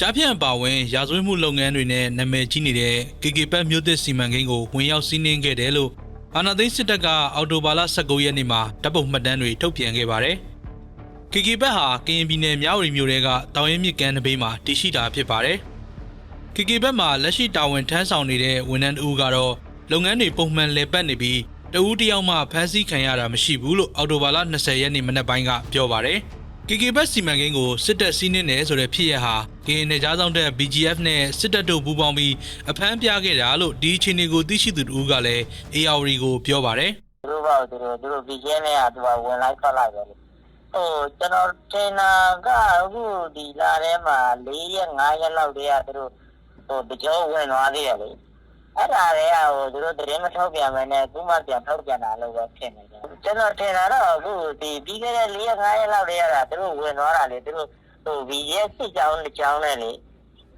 ကြားဖြန့်ပါဝင်ရာဇဝတ်မှုလုပ်ငန်းတွေနဲ့နာမည်ကြီးနေတဲ့ KK ဘက်မြို့သစ်စီမံကိန်းကိုဝင်ရောက်စီးနင်းခဲ့တယ်လို့အာဏာသိမ်းစစ်တပ်ကအော်တိုဘာလ19ရက်နေ့မှာတပ်ပုံမှတ်တမ်းတွေထုတ်ပြန်ခဲ့ပါတယ်။ KK ဘက်ဟာကရင်ပြည်နယ်မြဝတီမြို့တဲကတောင်ရင်မြစ်ကမ်းတစ်ဘေးမှာတည်ရှိတာဖြစ်ပါတယ်။ KK ဘက်မှာလက်ရှိတာဝန်ထမ်းဆောင်နေတဲ့ဝန်ထမ်းတဦးကတော့လုပ်ငန်းတွေပုံမှန်လည်ပတ်နေပြီးတဦးတယောက်မှဖမ်းဆီးခံရတာမရှိဘူးလို့အော်တိုဘာလ20ရက်နေ့မနက်ပိုင်းကပြောပါတယ်။ KK ဘက်စီမံကိန်းကိုစစ်တပ်စီးနင်းတယ်ဆိုတဲ့ဖြစ်ရဟာကရင်နယ်ကြားဆောင်တဲ့ BGF နဲ့စစ်တပ်တို့ပူးပေါင်းပြီးအဖမ်းပြခဲ့တာလို့ဒီအခြေအနေကိုသိရှိသူတဦးကလည်း ARD ကိုပြောပါတယ်သူတို့ဘာသူတို့သူတို့ BGM နဲ့ကသူကဝင်လိုက်ထွက်လိုက်ပဲလေဟိုကျွန်တော်တင်တာကအခုဒီလာထဲမှာ၄ရက်၅ရက်လောက်တည်းကသူတို့ဟိုတကြောဝင်သွားသေးတယ်လေအဲ့ဒါတွေကဟိုသူတို့တရင်မထုတ်ပြန်မနဲ့အခုမှပြန်ထုတ်ပြန်တာလို့ပဲဖြစ်နေတယ် ကျွန်တော်တင်တာတော့အခုဒီပြီးခဲ့တဲ့၄ရက်၅ရက်လောက်တည်းကသူတို့ဝင်သွားတာလေသူတို့ဟို BGM စစ်ကြောင်းတစ်ကြောင်းနဲ့လေ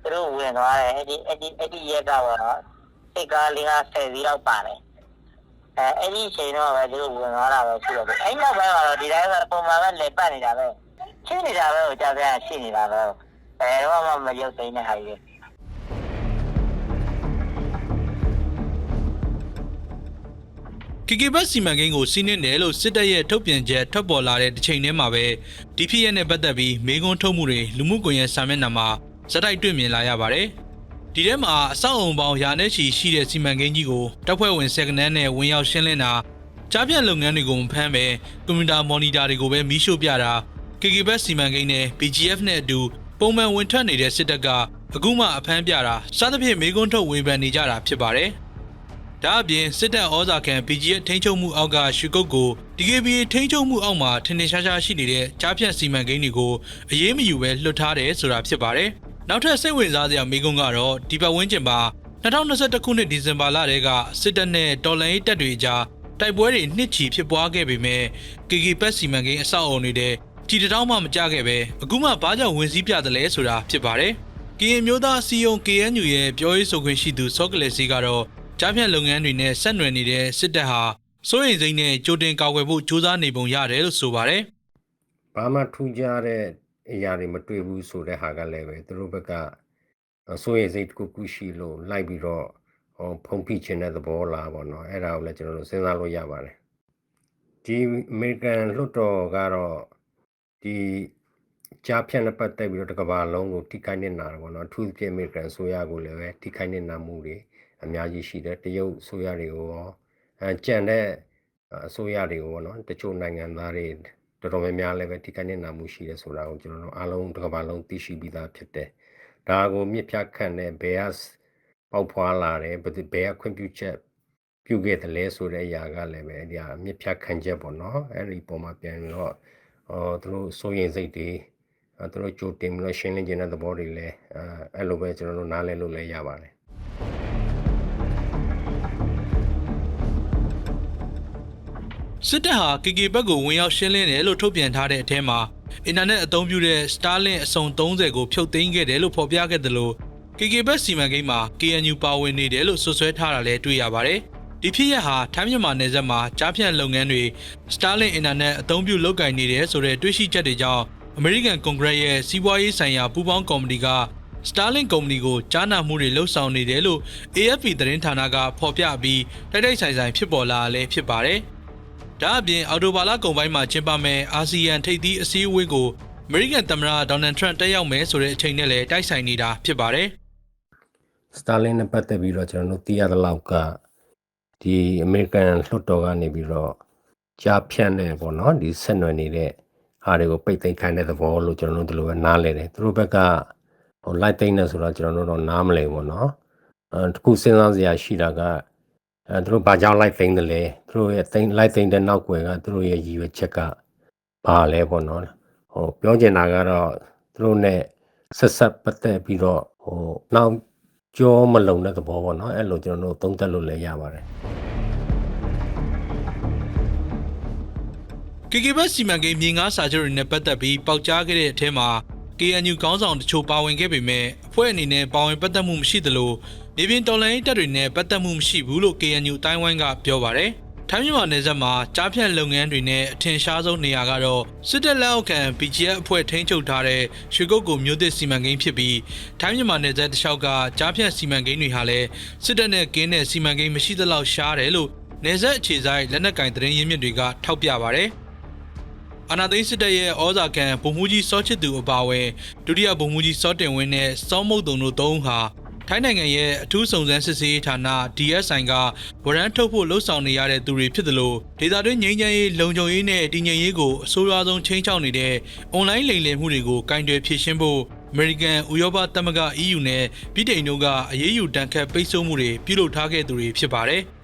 သူတို့ဝင်သွားတယ်အဲ့ဒီအဲ့ဒီအဲ့ဒီရက်ကပေါ့နော်စိတ်ကားလေးက10စီးလောက်ပါတယ်အဲအဲ့ဒီအချိန်တော့ပဲသူတို့ဝင်သွားတာပဲရှိတယ်အဲ့နောက်ပိုင်းကတော့ဒီတိုင်းကပုံမှန်ပဲလေပတ်နေတာပဲရှိနေတာပဲဟိုကြာပြန်ရှိနေတာပဲဘယ်တော့မှမရုပ်သိမ်းတဲ့ဟာကြီး KK ဘက်စီမံကိန်းကိုစီးနင်းတယ်လို့စစ်တပ်ရဲ့ထုတ်ပြန်ချက်ထွက်ပေါ်လာတဲ့တစ်ချိန်တည်းမှာပဲဒီဖြစ်ရက်နဲ့ပတ်သက်ပြီးမေကွန်းထုတ်မှုတွေလူမှုကွန်ရက်စာမျက်နှာမှာဇက်တိုက်တွေ့မြင်လာရပါတယ်။ဒီထဲမှာအဆောက်အုံပေါင်းရာနဲ့ချီရှိတဲ့စီမံကိန်းကြီးကိုတပ်ဖွဲ့ဝင်စက္ကနန်းနဲ့ဝင်ရောက်ရှင်းလင်းတာကြားပြန့်လုပ်ငန်းတွေကိုမဖမ်းပဲကွန်ပျူတာမော်နီတာတွေကိုပဲမီးရှို့ပြတာ KK ဘက်စီမံကိန်းနဲ့ BGF နဲ့အတူပုံမှန်ဝင်ထွက်နေတဲ့စစ်တပ်ကအခုမှအဖမ်းပြတာစသဖြင့်မေကွန်းထုတ်ဝေဖန်နေကြတာဖြစ်ပါတယ်။ ဒါအပြင်စစ်တပ်ဩဇာခံ BGF ထိန်းချုပ်မှုအောက်ကရွှေကုတ်ကို DKBA ထိန်းချုပ်မှုအောက်မှာထင်ထင်ရှားရှားရှိနေတဲ့ကြားဖြတ်စီမံကိန်းတွေကိုအရေးမယူပဲလွှတ်ထားတယ်ဆိုတာဖြစ်ပါတယ်။နောက်ထပ်စိတ်ဝင်စားစရာမေးခွန်းကတော့ဒီပတ်ဝန်းကျင်မှာ2021ခုနှစ်ဒီဇင်ဘာလတည်းကစစ်တပ်နဲ့တော်လှန်ရေးတပ်တွေကြားတိုက်ပွဲတွေနှစ်ချီဖြစ်ပွားခဲ့ပေမဲ့ KK ပတ်စီမံကိန်းအဆောက်အအုံတွေတဲ့ကြည်တောင်းမှမကြခဲ့ပဲအခုမှဘာကြောင့်ဝင်စည်းပြတယ်လဲဆိုတာဖြစ်ပါတယ်။ကရင်မျိုးသားအစည်းအရုံး KNU ရဲ့ပြောရေးဆိုခွင့်ရှိသူစောကလေးစီကတော့ ကြားဖြတ်လုပ်ငန်းတွေနဲ့ဆက်နွယ်နေတဲ့စစ်တပ်ဟာစိုးရိမ်စိတ်နဲ့ကြိုတင်ကာကွယ်ဖို့ကြိုးစားနေပုံရတယ်လို့ဆိုပါတယ်ဘာမှထူးခြားတဲ့အရာတွေမတွေ့ဘူးဆိုတဲ့ဟာကလည်းပဲသူတို့ဘက်ကစိုးရိမ်စိတ်တစ်ခုခုရှိလို့လိုက်ပြီးတော့ဟောဖုံးဖိခြင်းတဲ့သဘောလားပေါ့နော်အဲ့ဒါကိုလည်းကျွန်တော်တို့စဉ်းစားလို့ရပါတယ်ဒီအမေရိကန်လွှတ်တော်ကတော့ဒီကြားဖြတ်နဲ့ပတ်သက်ပြီးတော့တစ်ကမ္ဘာလုံးကိုထိခိုက်နေတာပေါ့နော်အထူးသဖြင့်အမေရိကန်ဆိုရကိုလည်းပဲထိခိုက်နေတာမှုတွေ အများကြီးရှိတယ်တရုတ်ဆိုရတွေကိုရောအဲကြံတဲ့အစိုးရတွေကိုပေါ့နော်တချို့နိုင်ငံသားတွေတော်တော်များများလည်းပဲထိခိုက်နေတာမှုရှိတယ်ဆိုတာကိုကျွန်တော်တို့အားလုံးတစ်ကမ္ဘာလုံးသိရှိပြီးသားဖြစ်တယ်ဒါကိုမြစ်ဖြတ်ခန့်တဲ့ဘယ်ဟာပေါက်ဖွာလာတယ်ဘယ်သူဘယ်ကခွင့်ပြုချက်ပြုခဲ့တယ်လဲဆိုတဲ့အရာကလည်းပဲဒီဟာမြစ်ဖြတ်ခန့်ချက်ပေါ့နော်အဲ့ဒီပုံမှာပြန်ပြီးတော့အော်သူတို့စိုးရင်စိတ်တွေအဲသူတို့ကြိုတင်ပြီးတော့ရှင်းလင်းခြင်းတဲ့သဘောတွေလည်းအဲအဲ့လိုပဲကျွန်တော်တို့နားလည်လို့လည်းရပါတယ် စစ်တပ်ဟာ KK ဘက်ကိုဝင်ရောက်ရှင်းလင်းတယ်လို့ထုတ်ပြန်ထားတဲ့အထက်မှာအင်တာနက်အသုံးပြုတဲ့ Starlink အစုံ30ကိုဖြုတ်သိမ်းခဲ့တယ်လို့ဖော်ပြခဲ့တယ်လို့ KK ဘက်စီမံကိန်းမှာ KNU ပါဝင်နေတယ်လို့ဆွဆွဲထားတာလည်းတွေ့ရပါတယ်။ဒီဖြစ်ရပ်ဟာထိုင်းမြန်မာနယ်စပ်မှာကြားဖြတ်လုပ်ငန်းတွေ Starlink အင်တာနက်အသုံးပြုလုပ်ကိုင်နေတယ်ဆိုတဲ့တွေ့ရှိချက်တွေကြောင့် American Congress ရဲ့စီးပွားရေးဆိုင်ရာပူးပေါင်းကော်မတီက Starlink ကုမ္ပဏီကိုကြားနာမှုတွေလှုပ်ဆောင်နေတယ်လို့ AFP သတင်းဌာနကဖော်ပြပြီးတိုက်တိုက်ဆိုင်ဆိုင်ဖြစ်ပေါ်လာလည်းဖြစ်ပါတယ်။ ဒါအပြင်အော်တိုဘာလကုန်ပိုင်းမှာကျင်းပမယ့်အာဆီယံထိပ်သီးအစည်းအဝေးကို American သမ္မတဒေါ်နယ်ထရန့်တက်ရောက်မယ်ဆိုတဲ့အချိန်နဲ့လည်းတိုက်ဆိုင်နေတာဖြစ်ပါတယ် Starlink နဲ့ပတ်သက်ပြီးတော့ကျွန်တော်တို့သိရသလောက်ကဒီ American လွှတ်တော်ကနေပြီးတော့ကြားဖြတ်နေပေါ့နော်ဒီဆက်နွယ်နေတဲ့ဟာတွေကိုပိတ်သိမ်းခိုင်းတဲ့သဘောလို့ကျွန်တော်တို့ဒီလိုပဲနားလည်တယ်သူတို့ဘက်ကဟိုလိုက်သိမ်းနေဆိုတော့ကျွန်တော်တို့တော့နားမလည်ဘူးပေါ့နော်အဲတခုစဉ်းစားစရာရှိတာက အဲသူတို့ဘာကြောင့်လိုက်သိမ်းတယ်လဲသူတို့ရဲ့သိမ်းလိုက်သိမ်းတဲ့နောက်ွယ်ကသူတို့ရဲ့ရည်ရွယ်ချက်ကဘာလဲပေါ့နော်ဟိုပြောချင်တာကတော့သူတို့ ਨੇ ဆက်ဆက်ပတ်သက်ပြီးတော့ဟိုနောက်ကြောမလုံတဲ့သဘောပေါ့နော်အဲ့လိုကျွန်တော်တို့သုံးသပ်လို့လည်းရပါတယ်။ KK ဘက်စီမံကိန်းမြေငါးစာချုပ်တွေနဲ့ပတ်သက်ပြီးပေါက်ကြားခဲ့တဲ့အထက်မှာ KNU ခေါင်းဆောင်တချို့ပါဝင်ခဲ့ပေမဲ့အဖွဲ့အနေနဲ့ပါဝင်ပတ်သက်မှုမရှိသလိုမြေပြင်တော်လှန်ရေးတပ်တွေနဲ့ပတ်သက်မှုမရှိဘူးလို့ KNU အတိုင်းဝိုင်းကပြောပါတယ်။ထိုင်းမြန်မာနယ်စပ်မှာကြားဖြတ်လုပ်ငန်းတွေနဲ့အထင်ရှားဆုံးနေရာကတော့စစ်တပ်လက်အောက်ခံ BGF အဖွဲ့ထိန်းချုပ်ထားတဲ့ရွှေကုတ်ကိုမြို့သစ်စီမံကိန်းဖြစ်ပြီးထိုင်းမြန်မာနယ်စပ်တစ်လျှောက်ကကြားဖြတ်စီမံကိန်းတွေဟာလည်းစစ်တပ်နဲ့ကင်းတဲ့စီမံကိန်းမရှိသလောက်ရှားတယ်လို့နယ်စပ်အခြေဆိုင်လက်နက်ကင်သတင်းရင်းမြစ်တွေကထောက်ပြပါတယ်။ အာနာသိန်းစစ်တပ်ရဲ့ဩဇာခံဗိုလ်မှူးကြီးစောချစ်သူအပါအဝင်ဒုတိယဗိုလ်မှူးကြီးစောတင်ဝင်းနဲ့စောမုတ်တုံတို့သုံးဦးဟာထိုင်းနိုင်ငံရဲ့အထူးစုံစမ်းစစ်ဆေးရေးဌာန DSI ကဝရမ်းထုတ်ဖို့လှုံ့ဆော်နေရတဲ့သူတွေဖြစ်တယ်လို့ဒေတာတွင်းငြိမ်းချမ်းရေးလုံခြုံရေးနဲ့တည်ငြိမ်ရေးကိုအဆိုးရွားဆုံးချိန်ချောက်နေတဲ့အွန်လိုင်းလိမ်လည်မှုတွေကိုကင်တွယ်ဖြေရှင်းဖို့အမေရိကန်ဥရောပသမဂ္ဂ EU နဲ့ပြည်ထိုင်တို့ကအရေးယူတန်ခတ်ပိတ်ဆို့မှုတွေပြုလုပ်ထားခဲ့သူတွေဖြစ်ပါတယ်။